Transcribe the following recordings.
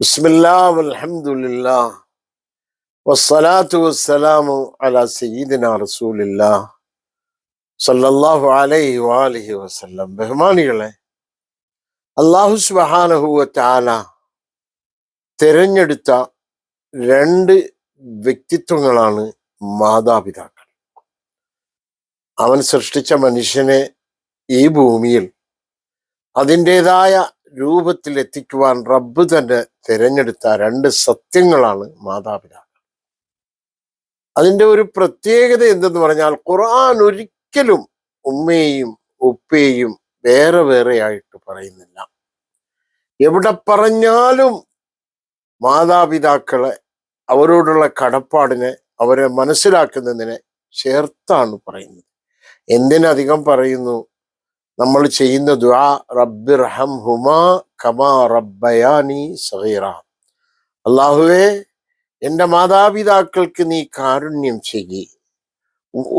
ബിസ്മില്ലാഹ് അൽഹംദുലില്ലാ വസ്സലാത്തു വസ്സലാമു അലാ സയ്യിദിന റസൂലില്ലാ സല്ലല്ലാഹു അലൈഹി വാലിഹി വസല്ലം. ബഹുമാനികളെ അള്ളാഹു സുബഹാനഹുവറ്റാല തിരഞ്ഞെടുത്ത രണ്ട് വ്യക്തിത്വങ്ങളാണ് മാതാപിതാക്കൾ. അവൻ സൃഷ്ടിച്ച മനുഷ്യനെ ഈ ഭൂമിയിൽ അതിന്റെതായ രൂപത്തിൽ എത്തിക്കുവാൻ റബ്ബ് തന്നെ തിരഞ്ഞെടുത്ത രണ്ട് സത്യങ്ങളാണ് മാതാപിതാക്കൾ. അതിന്റെ ഒരു പ്രത്യേകത എന്തെന്ന് പറഞ്ഞാൽ ഖുർആൻ ഒരിക്കലും ഉമ്മയെയും ഉപ്പയെയും വേറെ വേറെ ആയിട്ട് പറയുന്നില്ല. എവിടെ പറഞ്ഞാലും മാതാപിതാക്കളെ അവരോടുള്ള കടപ്പാടിനെ അവരെ മനസ്സിലാക്കുന്നതിനെ ചേർത്താണ് പറയുന്നത്. എന്തിനധികം പറയുന്നു? നമ്മൾ ചെയ്യുന്ന ദുആ റബ്ബിർഹം ഹുമാ കമാ റബ്ബയാനി സഹീറ അള്ളാഹുവേ എന്റെ മാതാപിതാക്കൾക്ക് നീ കാരുണ്യം ചെയ്യി.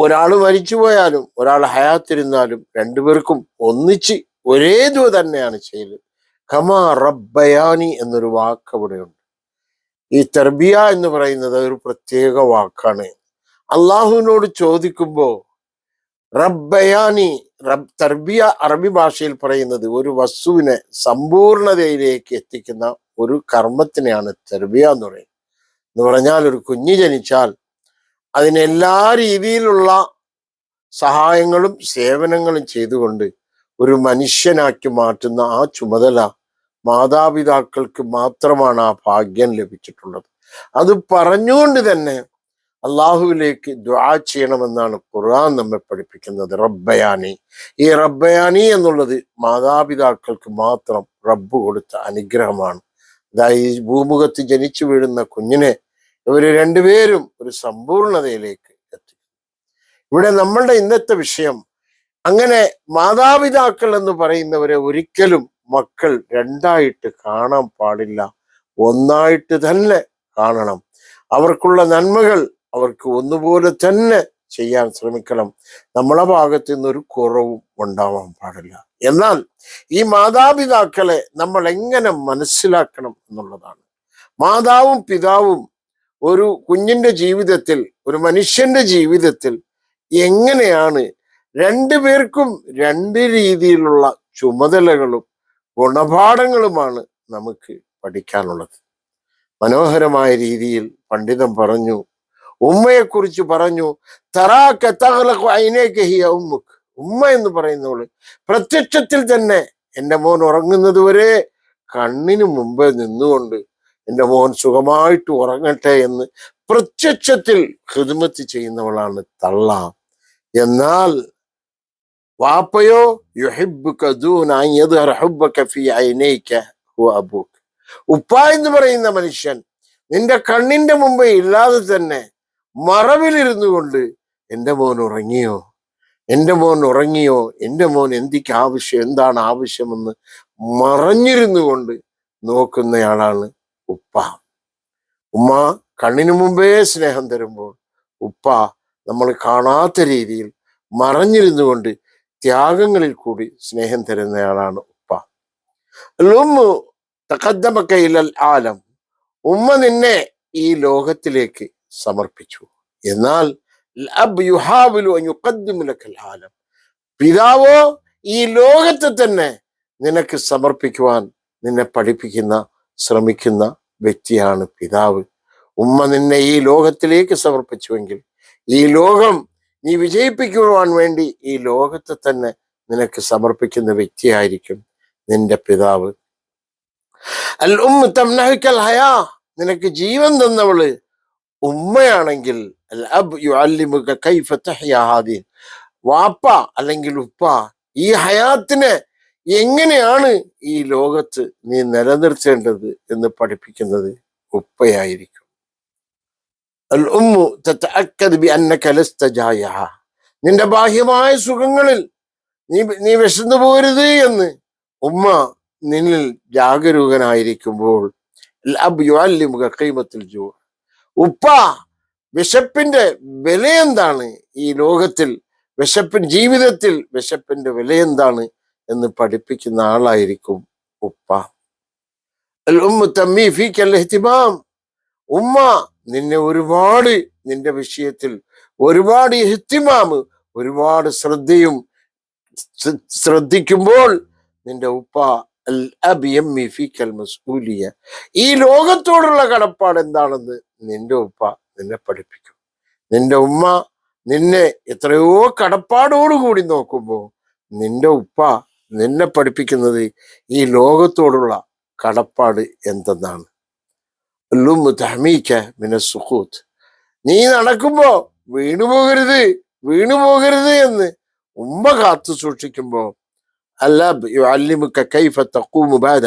ഒരാൾ മരിച്ചു പോയാലും ഒരാൾ ഹയാത്തിരുന്നാലും രണ്ടുപേർക്കും ഒന്നിച്ച് ഒരേ ദുവ തന്നെയാണ് ചെയ്യൽ കമാ റബ്ബയാനി എന്നൊരു വാക്ക് അവിടെയുണ്ട്. ഈ തെർബിയ എന്ന് പറയുന്നത് ഒരു പ്രത്യേക വാക്കാണ്. അള്ളാഹുവിനോട് ചോദിക്കുമ്പോൾ റബ്ബയാനി റബ് തർബിയ അറബി ഭാഷയിൽ പറയുന്നത് ഒരു വസ്തുവിനെ സമ്പൂർണതയിലേക്ക് എത്തിക്കുന്ന ഒരു കർമ്മത്തിനെയാണ് തെർബിയ എന്ന് പറയുന്നത്. എന്ന് പറഞ്ഞാൽ ഒരു കുഞ്ഞ് ജനിച്ചാൽ അതിനെല്ലാ രീതിയിലുള്ള സഹായങ്ങളും സേവനങ്ങളും ചെയ്തുകൊണ്ട് ഒരു മനുഷ്യനാക്കി മാറ്റുന്ന ആ ചുമതല മാതാപിതാക്കൾക്ക് മാത്രമാണ് ആ ഭാഗ്യം ലഭിച്ചിട്ടുള്ളത്. അത് പറഞ്ഞുകൊണ്ട് തന്നെ അള്ളാഹുവിലേക്ക് ദ്വാ ചെയ്യണമെന്നാണ് ഖുർആൻ നമ്മെ പഠിപ്പിക്കുന്നത്. റബ്ബയാനി. ഈ റബ്ബയാനി എന്നുള്ളത് മാതാപിതാക്കൾക്ക് മാത്രം റബ്ബ് കൊടുത്ത അനുഗ്രഹമാണ്. അതായത് ഈ ഭൂമുഖത്ത് ജനിച്ചു വീഴുന്ന കുഞ്ഞിനെ ഇവർ രണ്ടുപേരും ഒരു സമ്പൂർണതയിലേക്ക് എത്തി. ഇവിടെ നമ്മളുടെ ഇന്നത്തെ വിഷയം അങ്ങനെ മാതാപിതാക്കൾ എന്ന് പറയുന്നവരെ ഒരിക്കലും മക്കൾ രണ്ടായിട്ട് കാണാൻ പാടില്ല. ഒന്നായിട്ട് തന്നെ കാണണം. അവർക്കുള്ള നന്മകൾ അവർക്ക് ഒന്നുപോലെ തന്നെ ചെയ്യാൻ ശ്രമിക്കണം. നമ്മളെ ഭാഗത്തു നിന്നൊരു കുറവും ഉണ്ടാവാൻ പാടില്ല. എന്നാൽ ഈ മാതാപിതാക്കളെ നമ്മൾ എങ്ങനെ മനസ്സിലാക്കണം എന്നുള്ളതാണ്. മാതാവും പിതാവും ഒരു കുഞ്ഞിന്റെ ജീവിതത്തിൽ ഒരു മനുഷ്യന്റെ ജീവിതത്തിൽ എങ്ങനെയാണ് രണ്ടു പേർക്കും രണ്ട് രീതിയിലുള്ള ചുമതലകളും ഗുണപാഠങ്ങളുമാണ് നമുക്ക് പഠിക്കാനുള്ളത്. മനോഹരമായ രീതിയിൽ പണ്ഡിതം പറഞ്ഞു ഉമ്മയെക്കുറിച്ച് പറഞ്ഞു തറാക്ക ഹിയ ഉമ്മുക്ക്. ഉമ്മ എന്ന് പറയുന്നവൾ പ്രത്യക്ഷത്തിൽ തന്നെ എന്റെ മോൻ ഉറങ്ങുന്നത് വരെ കണ്ണിന് മുമ്പ് നിന്നുകൊണ്ട് എന്റെ മോൻ സുഖമായിട്ട് ഉറങ്ങട്ടെ എന്ന് പ്രത്യക്ഷത്തിൽ ഹിദ്മത്ത് ചെയ്യുന്നവളാണ് തള്ള. എന്നാൽ വാപ്പയോ ഉപ്പ എന്ന് പറയുന്ന മനുഷ്യൻ നിന്റെ കണ്ണിന്റെ മുമ്പ് ഇല്ലാതെ തന്നെ മറവിലിരുന്നു കൊണ്ട് എന്റെ മോൻ ഉറങ്ങിയോ? എന്റെ മോൻ ഉറങ്ങിയോ? എന്റെ മോൻ എന്തിക്ക് ആവശ്യം? എന്താണ് ആവശ്യമെന്ന് മറഞ്ഞിരുന്നു കൊണ്ട് നോക്കുന്നയാളാണ് ഉപ്പ. ഉമ്മ കണ്ണിനു മുമ്പേ സ്നേഹം തരുമ്പോൾ ഉപ്പ നമ്മൾ കാണാത്ത രീതിയിൽ മറഞ്ഞിരുന്നു കൊണ്ട് ത്യാഗങ്ങളിൽ കൂടി സ്നേഹം തരുന്നയാളാണ് ഉപ്പ. ലുമു തഖദ്ദമക ഇലൽ ആലം. ഉമ്മ നിന്നെ ഈ ലോകത്തിലേക്ക് സമർപ്പിച്ചു. എന്നാൽ ആലം. പിതാവോ ഈ ലോകത്തെ തന്നെ നിനക്ക് സമർപ്പിക്കുവാൻ നിന്നെ പഠിപ്പിക്കുന്ന ശ്രമിക്കുന്ന വ്യക്തിയാണ് പിതാവ്. ഉമ്മ നിന്നെ ഈ ലോകത്തിലേക്ക് സമർപ്പിച്ചുവെങ്കിൽ ഈ ലോകം നീ വിജയിപ്പിക്കുവാൻ വേണ്ടി ഈ ലോകത്തെ തന്നെ നിനക്ക് സമർപ്പിക്കുന്ന വ്യക്തിയായിരിക്കും നിന്റെ പിതാവ്. അൽ ഉമ്മ തമ്നഹിക്കൽ ഹയാ നിനക്ക് ജീവൻ തന്നവൾ ഉമ്മയാണെങ്കിൽ വാപ്പ അല്ലെങ്കിൽ ഉപ്പ ഈ ഹയാത്തിനെ എങ്ങനെയാണ് ഈ ലോകത്ത് നീ നിലനിർത്തേണ്ടത് എന്ന് പഠിപ്പിക്കുന്നത് ഉപ്പയായിരിക്കും. നിന്റെ ബാഹ്യമായ സുഖങ്ങളിൽ നീ നീ വിശന്നു പോരുത് എന്ന് ഉമ്മ നിന്നിൽ ജാഗരൂകനായിരിക്കുമ്പോൾ അബ് യുഅല്ലിമുക ഖീമത്തുൽ ജൂ ഉപ്പ വിശപ്പിന്റെ വിലയെന്താണ് ഈ ലോകത്തിൽ? വിശപ്പിൻ ജീവിതത്തിൽ വിശപ്പിന്റെ വിലയെന്താണ് എന്ന് പഠിപ്പിക്കുന്ന ആളായിരിക്കും ഉപ്പ. ഉമ്മ നിന്നെ ഒരുപാട് നിന്റെ വിഷയത്തിൽ ഒരുപാട് ഇഹ്തിമാമ് ഒരുപാട് ശ്രദ്ധയും ശ്ര- ശ്രദ്ധിക്കുമ്പോൾ നിന്റെ ഉപ്പ മസ്ഊലിയ. ഈ ലോകത്തോടുള്ള കടപ്പാട് എന്താണെന്ന് നിന്റെ ഉപ്പ നിന്നെ പഠിപ്പിക്കും. നിന്റെ ഉമ്മ നിന്നെ എത്രയോ കടപ്പാടോടുകൂടി നോക്കുമ്പോൾ നിന്റെ ഉപ്പ നിന്നെ പഠിപ്പിക്കുന്നത് ഈ ലോകത്തോടുള്ള കടപ്പാട് എന്തെന്നാണ്. തഹ്മീക്ക നീ നടക്കുമ്പോ വീണുപോകരുത് വീണുപോകരുത് എന്ന് ഉമ്മ കാത്തു സൂക്ഷിക്കുമ്പോ അല്ല അല്ലിമുക്ക കൈഫ തക്കൂമു ബാധ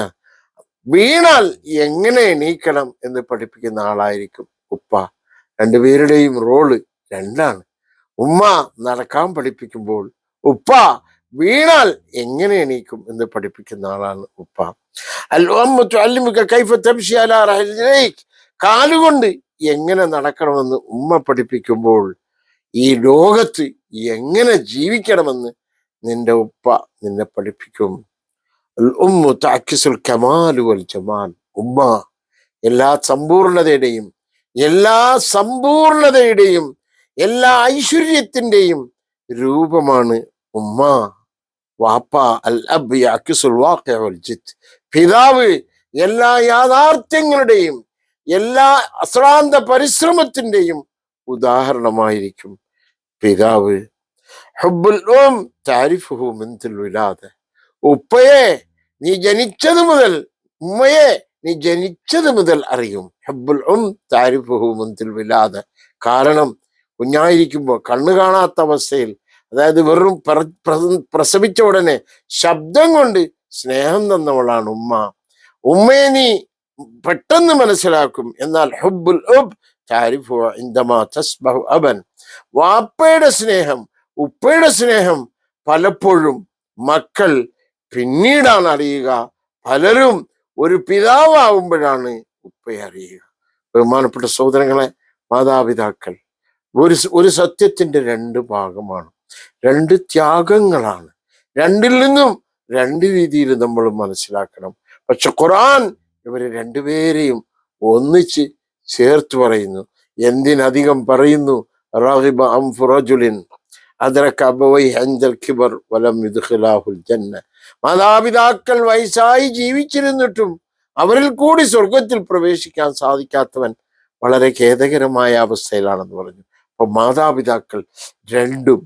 വീണാൽ എങ്ങനെ എണീക്കണം എന്ന് പഠിപ്പിക്കുന്ന ആളായിരിക്കും ഉപ്പ. രണ്ടുപേരുടെയും റോൾ രണ്ടാണ്. ഉമ്മ നടക്കാൻ പഠിപ്പിക്കുമ്പോൾ ഉപ്പ വീണാൽ എങ്ങനെ എണീക്കും എന്ന് പഠിപ്പിക്കുന്ന ആളാണ് ഉപ്പ. കാലുകൊണ്ട് എങ്ങനെ നടക്കണമെന്ന് ഉമ്മ പഠിപ്പിക്കുമ്പോൾ ഈ ലോകത്ത് എങ്ങനെ ജീവിക്കണമെന്ന് നിന്റെ ഉപ്പ നിന്നെ പഠിപ്പിക്കും. ഉമ്മു താക്കിസുൽ കമാലു വൽ ജമാൽ. ഉമ്മ എല്ലാ സമ്പൂർണതയുടെയും എല്ലാ സമ്പൂർണതയുടെയും എല്ലാ ഐശ്വര്യത്തിന്റെയും രൂപമാണ് ഉമ്മ. വാപ്പ അൽ അബ് വാക്കിത് പിതാവ് എല്ലാ യാഥാർത്ഥ്യങ്ങളുടെയും എല്ലാ അശ്രാന്ത പരിശ്രമത്തിന്റെയും ഉദാഹരണമായിരിക്കും. പിതാവ് ഹുബ്ബുൽ ഓം താരിഫുഹു മിൻതുൽ വിലാദ. ഉപ്പയെ നീ ജനിച്ചത് മുതൽ ഉമ്മയെ നീ ജനിച്ചത് മുതൽ അറിയും. ഹബ്ബുൽ ഉം താരിഫുഹു മുൻതിൽ വിലാദ. കാരണം കുഞ്ഞായിരിക്കുമ്പോൾ കണ്ണു കാണാത്ത അവസ്ഥയിൽ അതായത് വെറും പ്ര- പ്ര- പ്രസവിച്ച ഉടനെ ശബ്ദം കൊണ്ട് സ്നേഹം തന്നവളാണ് ഉമ്മ. ഉമ്മയെ നീ പെട്ടെന്ന് മനസ്സിലാക്കും. എന്നാൽ ഹബ്ബുൽ ഉബ് താരിഫു ഇന്ദമാ തസ്ബഹു അബൻ. വാപ്പയുടെ സ്നേഹം ഉപ്പയുടെ സ്നേഹം പലപ്പോഴും മക്കൾ പിന്നീടാണ് അറിയുക. പലരും ഒരു പിതാവാകുമ്പോഴാണ് ഉപ്പയെ അറിയുക. ബഹുമാനപ്പെട്ട സഹോദരങ്ങളെ മാതാപിതാക്കൾ ഒരു ഒരു സത്യത്തിന്റെ രണ്ട് ഭാഗമാണ്. രണ്ട് ത്യാഗങ്ങളാണ്. രണ്ടിൽ നിന്നും രണ്ട് രീതിയിൽ നമ്മൾ മനസ്സിലാക്കണം. പക്ഷെ ഖുറാൻ ഇവരെ രണ്ടുപേരെയും ഒന്നിച്ച് ചേർത്ത് പറയുന്നു. എന്തിനധികം പറയുന്നു? റാഹിബ അംഫു റജുലിൻ അദ്രക അബവൈ ഹൻദൽ കിബർ വലം യുദ്ഖിലാഹുൽ ജന്ന. മാതാപിതാക്കൾ വയസ്സായി ജീവിച്ചിരുന്നിട്ടും അവരിൽ കൂടി സ്വർഗത്തിൽ പ്രവേശിക്കാൻ സാധിക്കാത്തവൻ വളരെ ഖേദകരമായ അവസ്ഥയിലാണെന്ന് പറഞ്ഞു. അപ്പൊ മാതാപിതാക്കൾ രണ്ടും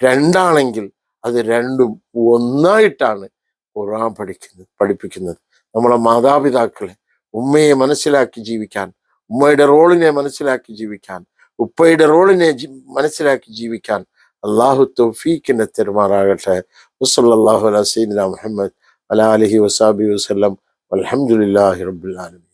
രണ്ടാണെങ്കിൽ അത് രണ്ടും ഒന്നായിട്ടാണ് ഖുർആൻ പഠിക്കുന്നത് പഠിപ്പിക്കുന്നത്. നമ്മളെ മാതാപിതാക്കളെ ഉമ്മയെ മനസ്സിലാക്കി ജീവിക്കാൻ ഉമ്മയുടെ റോളിനെ മനസ്സിലാക്കി ജീവിക്കാൻ ഉപ്പയുടെ റോളിനെ മനസ്സിലാക്കി ജീവിക്കാൻ അള്ളാഹു തൗഫീഖിനെ തെരുമാറാകട്ടെ വസല്ലല്ലാഹു അലാ സയ്യിദിന മുഹമ്മദ് അലാ അലിഹി വസാബി വസല്ലം വൽഹംദുലില്ലാഹി റബ്ബിൽ ആലമീൻ